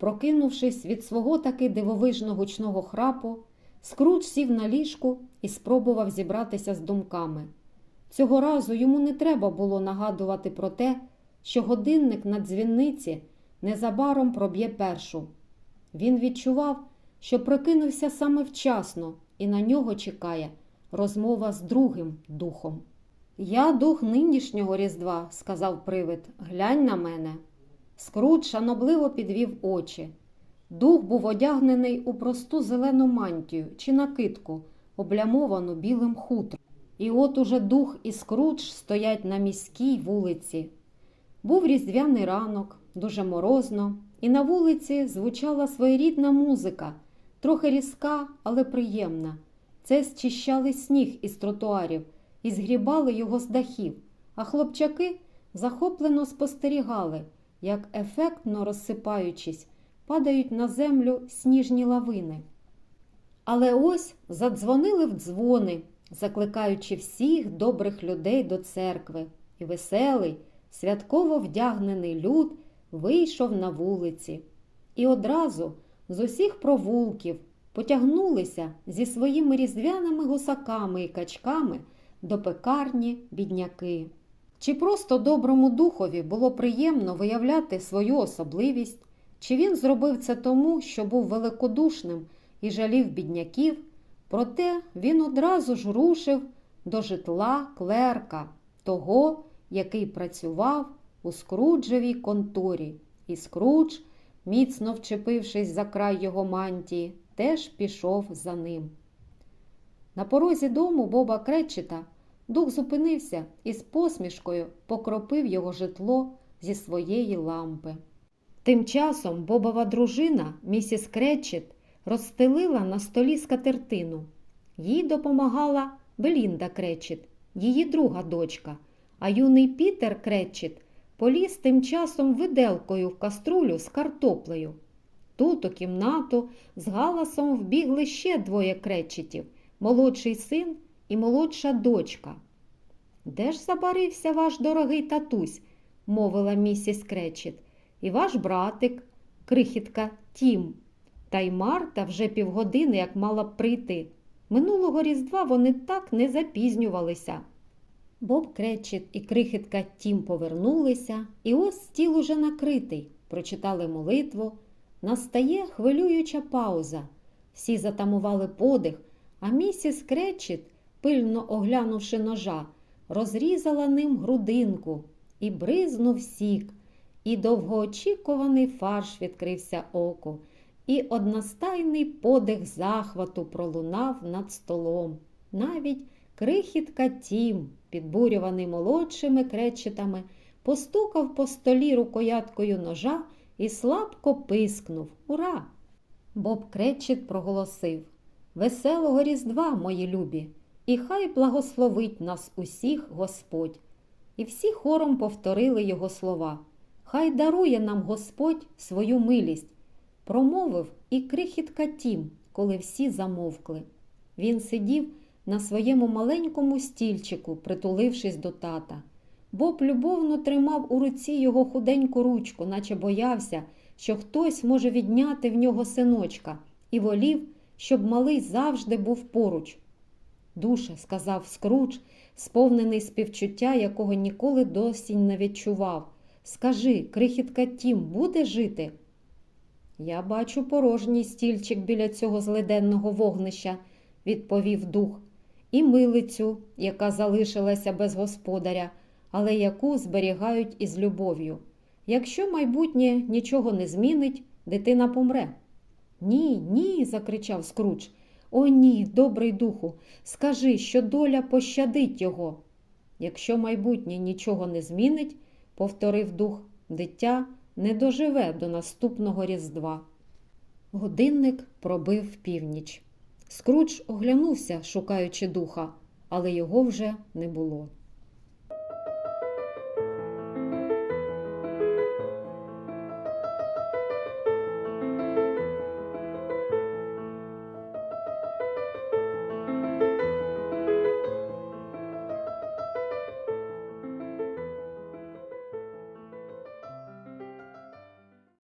Прокинувшись від свого таки дивовижно гучного храпу, Скрудж сів на ліжку і спробував зібратися з думками. Цього разу йому не треба було нагадувати про те, що годинник на дзвінниці незабаром проб'є першу. Він відчував, що прокинувся саме вчасно, і на нього чекає розмова з другим духом. Я дух нинішнього різдва, сказав привид, глянь на мене. Скрудж шанобливо підвів очі. Дух був одягнений у просту зелену мантію чи накидку, облямовану білим хутром. І от уже дух і Скрудж стоять на міській вулиці. Був різдвяний ранок, дуже морозно, і на вулиці звучала своєрідна музика, трохи різка, але приємна. Це зчищали сніг із тротуарів і згрібали його з дахів, а хлопчаки захоплено спостерігали, як ефектно розсипаючись, падають на землю сніжні лавини. Але ось задзвонили в дзвони, закликаючи всіх добрих людей до церкви, і веселий, святково вдягнений люд вийшов на вулиці. І одразу з усіх провулків потягнулися зі своїми різдвяними гусаками і качками до пекарні бідняки. Чи просто доброму духові було приємно виявляти свою особливість, чи він зробив це тому, що був великодушним і жалів бідняків, проте він одразу ж рушив до житла клерка, того, який працював у Скруджевій конторі, і Скрудж, міцно вчепившись за край його мантії, теж пішов за ним. На порозі дому Боба Кречета дух зупинився і з посмішкою покропив його житло зі своєї лампи. Тим часом Бобова дружина, місіс Кречет, розстелила на столі скатертину. Їй допомагала Белінда Кречет, її друга дочка, а юний Пітер Кречет поліз тим часом виделкою в каструлю з картоплею. Тут у кімнату з галасом вбігли ще двоє кречетів молодший син і молодша дочка. Де ж забарився ваш дорогий татусь? мовила місіс Кречет, і ваш братик, крихітка Тім. Та й Марта вже півгодини як мала б прийти. Минулого різдва вони так не запізнювалися. Боб Кречет і крихітка Тім повернулися, і ось стіл уже накритий. Прочитали молитву. Настає хвилююча пауза. Всі затамували подих, а місіс Кречет, пильно оглянувши ножа, розрізала ним грудинку і бризнув сік, і довгоочікуваний фарш відкрився оку, і одностайний подих захвату пролунав над столом. Навіть крихітка Тім, підбурюваний молодшими кречетами, постукав по столі рукояткою ножа і слабко пискнув Ура! Боб Кречет проголосив Веселого Різдва, мої любі, і хай благословить нас усіх Господь. І всі хором повторили його слова. Хай дарує нам Господь свою милість, промовив і крихітка Тім, коли всі замовкли. Він сидів на своєму маленькому стільчику, притулившись до тата. Боб любовно тримав у руці його худеньку ручку, наче боявся, що хтось може відняти в нього синочка, і волів, щоб малий завжди був поруч. Душе, сказав Скрудж, сповнений співчуття, якого ніколи досі не відчував. Скажи, крихітка Тім буде жити? Я бачу порожній стільчик біля цього злиденного вогнища, відповів дух, і милицю, яка залишилася без господаря, але яку зберігають із любов'ю. Якщо майбутнє нічого не змінить, дитина помре. Ні, ні, закричав Скрудж. О, ні, добрий духу, скажи, що доля пощадить його. Якщо майбутнє нічого не змінить, повторив дух, дитя не доживе до наступного різдва. Годинник пробив північ. Скрудж оглянувся, шукаючи духа, але його вже не було.